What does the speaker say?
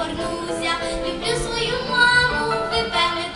горнуся, люблю свою маму, ви певне